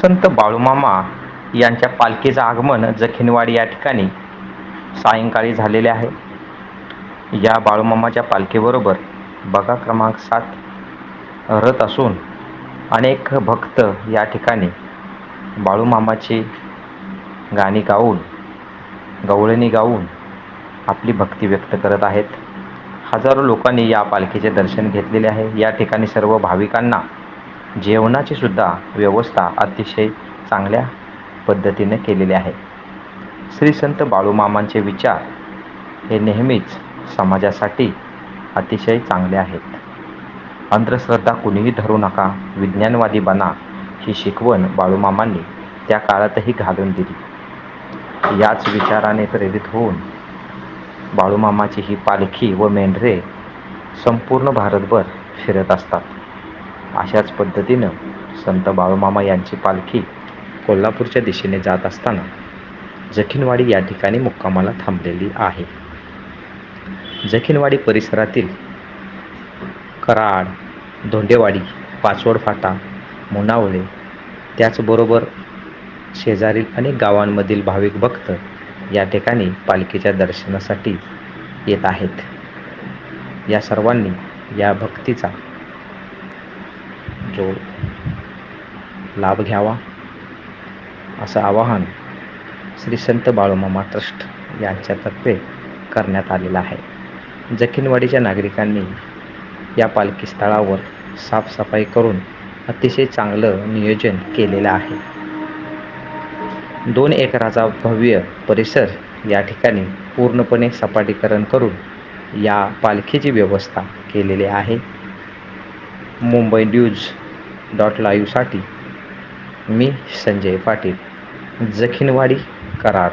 संत बाळूमामा यांच्या पालखीचं आगमन जखिनवाडी या ठिकाणी सायंकाळी झालेले आहे. या बाळूमामाच्या पालखीबरोबर बघा क्रमांक सात रथ असून अनेक भक्त या ठिकाणी बाळूमामाची गाणी गाऊन गवळणी गाऊन आपली भक्ती व्यक्त करत आहेत. हजारो लोकांनी या पालखीचे दर्शन घेतलेले आहे. या ठिकाणी सर्व भाविकांना जेवणाची सुद्धा व्यवस्था अतिशय चांगल्या पद्धतीने केलेली आहे. श्री संत बाळूमामांचे विचार हे नेहमीच समाजासाठी अतिशय चांगले आहेत. अंधश्रद्धा कुणीही धरू नका विज्ञानवादी बना ही शिकवण बाळूमामांनी त्या काळातही घालून दिली. याच विचाराने प्रेरित होऊन बाळूमामाची ही पालखी व मेंढरे संपूर्ण भारतभर फिरत असतात. अशाच पद्धतीनं संत बाळूमामा यांची पालखी कोल्हापूरच्या दिशेने जात असताना जखिनवाडी या ठिकाणी मुक्कामाला थांबलेली आहे. जखिनवाडी परिसरातील कराड धोंडेवाडी पाचवड फाटा मुनावळे त्याचबरोबर शेजारील अनेक गावांमधील भाविक भक्त या ठिकाणी पालखीच्या दर्शनासाठी येत आहेत. या सर्वांनी या भक्तीचा जो लाभ घ्यावा असं आवाहन श्री संत बाळूमामा ट्रस्ट यांच्यातर्फे करण्यात आलेलं आहे. जखिनवाडीच्या नागरिकांनी या पालखी स्थळावर साफसफाई करून अतिशय चांगलं नियोजन केलेलं आहे. दोन एकराचा भव्य परिसर या ठिकाणी पूर्णपणे सपाटीकरण करून या पालखीची व्यवस्था केलेली आहे. मुंबई न्यूज डॉट लाईव्हसाठी मी संजय पाटील जखिनवाडी कराड